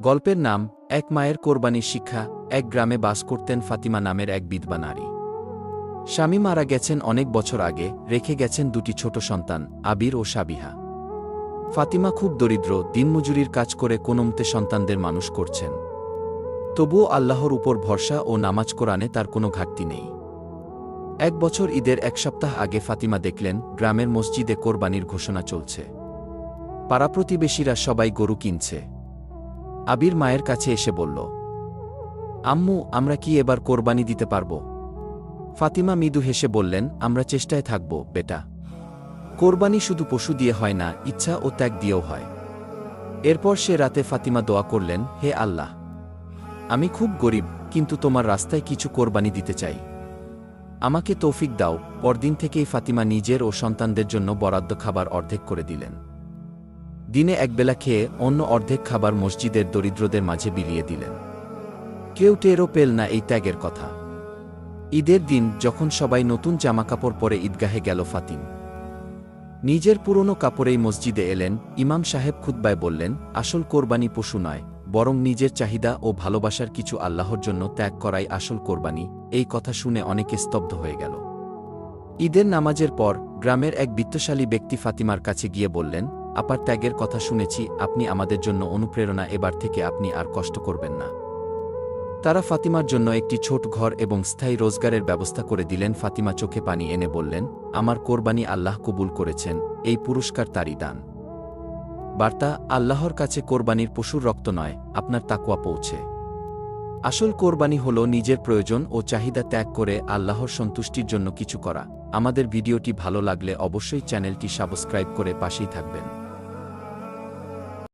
গল্পের নাম, এক মায়ের কোরবানির শিক্ষা, এক গ্রামে বাস করতেন ফাতিমা নামের এক বিধবা নারী। স্বামী মারা গেছেন অনেক বছর আগে, রেখে গেছেন দুটি ছোট সন্তান, আবির ও সাবিহা। ফাতিমা খুব দরিদ্র, দিনমজুরির কাজ করে কোনমতে সন্তানদের মানুষ করছেন। তবুও আল্লাহর উপর ভরসা ও নামাজ কোরআনে তার কোনো ঘাটতি নেই। এক বছর ঈদের এক সপ্তাহ আগে ফাতিমা দেখলেন, গ্রামের মসজিদে কোরবানির ঘোষণা চলছে। পাড়া প্রতিবেশীরা সবাই গরু কিনছে। আবির মায়ের কাছে এসে বলল, আম্মু, আমরা কি এবার কোরবানি দিতে পারব? ফাতিমা মৃদু হেসে বললেন, আমরা চেষ্টায় থাকব, বেটা। কোরবানি শুধু পশু দিয়ে হয় না, ইচ্ছা ও ত্যাগ দিয়েও হয়। এরপর সে রাতে ফাতিমা দোয়া করলেন, হে আল্লাহ, আমি খুব গরিব, কিন্তু তোমার রাস্তায় কিছু কোরবানি দিতে চাই। আমাকে তৌফিক দাও। পরদিন থেকেই ফাতিমা নিজের ও সন্তানদের জন্য বরাদ্দ খাবার অর্ধেক করে দিলেন। দিনে একবেলা খেয়ে অন্য অর্ধেক খাবার মসজিদের দরিদ্রদের মাঝে বিলিয়ে দিলেন। কেউ টেরও পেল না এই ত্যাগের কথা। ঈদের দিন যখন সবাই নতুন জামাকাপড় পরে ঈদগাহে গেল ফাতিম। নিজের পুরনো কাপড়েই মসজিদে এলেন, ইমাম সাহেব খুদ্বায় বললেন, আসল কোরবানি পশু নয়, বরং নিজের চাহিদা ও ভালোবাসার কিছু আল্লাহর জন্য ত্যাগ করাই আসল কোরবানি। এই কথা শুনে অনেকে স্তব্ধ হয়ে গেল। ঈদের নামাজের পর গ্রামের এক বিত্তশালী ব্যক্তি ফাতিমার কাছে গিয়ে বললেন আপার ত্যাগের কথা শুনেছি, আপনি আমাদের জন্য অনুপ্রেরণা এবার থেকে আপনি আর কষ্ট করবেন না। তারা ফাতিমার জন্য একটি ছোট ঘর এবং স্থায়ী রোজগারের ব্যবস্থা করে দিলেন। ফাতিমা চোখে পানি এনে বললেন, আমার কোরবানি আল্লাহ কবুল করেছেন, এই পুরস্কার তারই দান। বার্তা, আল্লাহর কাছে কোরবানির পশুর রক্ত নয়, আপনার তাকুয়া পৌঁছে। আসল কোরবানি হল নিজের প্রয়োজন ও চাহিদা ত্যাগ করে আল্লাহর সন্তুষ্টির জন্য কিছু করা। আমাদের ভিডিওটি ভালো লাগলে অবশ্যই চ্যানেলটি সাবস্ক্রাইব করে পাশেই থাকবেন।